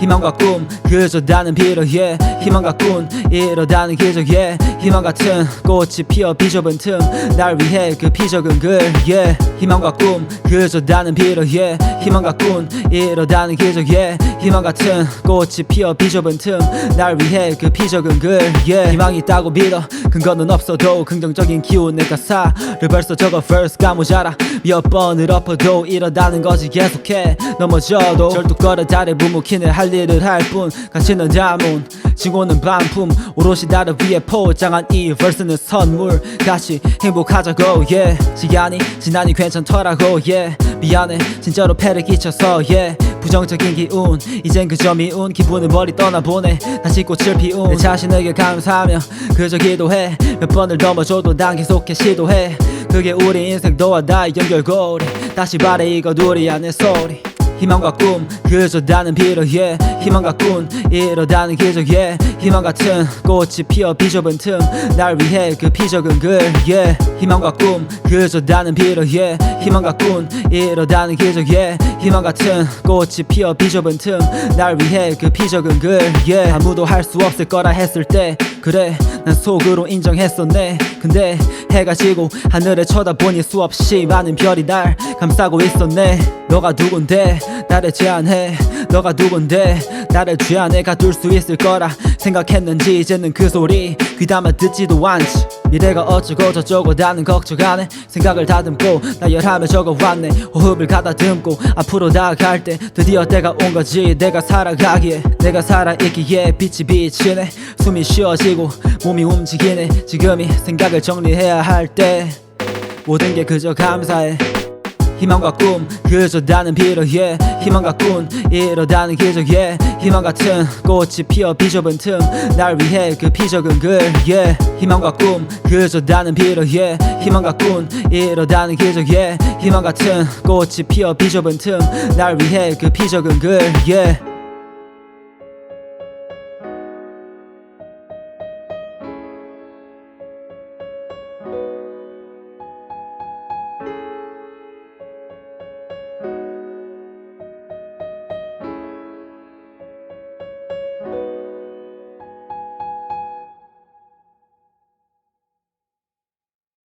희망과 꿈 그저 다는 yeah 희망과 꿈 이러다는 기적 yeah 희망 같은 꽃이 피어 비좁은 틈 날 위해 그 비적은 글 yeah 희망과 꿈 그저 다는 yeah 희망과 꿈 이러다는 기적 yeah 희망 같은 꽃이 피어 비좁은 틈 날 위해 그 비적은 글 yeah 희망이 있다고 믿어. 근거는 없어도 긍정적인 기운 내 가사를 벌써 적어 verse가 모자라. 몇 번을 엎어도 이러다는 거지 계속해 넘어져도. 절뚝거려 달에 부무키는 할 일을 할뿐 가치는 자문 지고는 반품 오롯이 나를 위해 포장한 이 verse는 선물. 다시 행복하자고 yeah. 시간이 지나니 괜찮더라고 yeah. 미안해 진짜로 패를 끼쳐서 yeah. 부정적인 기운 이젠 그저 미운. 기분은 멀리 떠나보내 다시 꽃을 피운. 내 자신에게 감사하며 그저 기도해. 몇 번을 넘어져도 난 계속해 시도해. 그게 우리 인생 너와 나의 연결고리. 다시 말해 이거 둘이 안의 소리 희망과 꿈 그저 비로 yeah 희망과 꿈 이러다는 기적 yeah 희망 같은 꽃이 피어 비좁은 틈 날 위해 그 비적은 글 yeah 희망과 꿈 그저 비로 yeah 희망과 꿈 이러다는 기적 yeah 희망 같은 꽃이 피어 비좁은 틈 날 위해 그 비적은 글 yeah 아무도 할 수 없을 거라 했을 때 그래 난 속으로 인정했었네. 근데 해가 지고 하늘을 쳐다보니 수없이 많은 별이 날 감싸고 있었네. 너가 누군데? 나를 제안해. 너가 누군데? 나를 죄안해. 가둘 수 있을 거라 생각했는지 이제는 그 소리 귀담아 듣지도 않지 미래가 어쩌고 저쩌고 나는 걱정 안해 생각을 다듬고 나열하며 적어왔네. 호흡을 가다듬고 앞으로 나아갈 때 드디어 때가 온 거지. 내가 살아가기에 내가 살아있기에 빛이 비치네. 숨이 쉬어지고 몸이 움직이네. 지금이 생각을 정리해야 할 때 모든 게 그저 감사해 희망과 꿈 그저 비로 yeah 희망과 꿈 이러다는 기적 yeah 희망 같은 꽃이 피어 비좁은 틈 날 위해 그 비적은 글 yeah 희망과 꿈 그저 비로 yeah 희망과 꿈 이러다는 기적 yeah 희망 같은 꽃이 피어 비좁은 틈 날 위해 그 비적은 글 yeah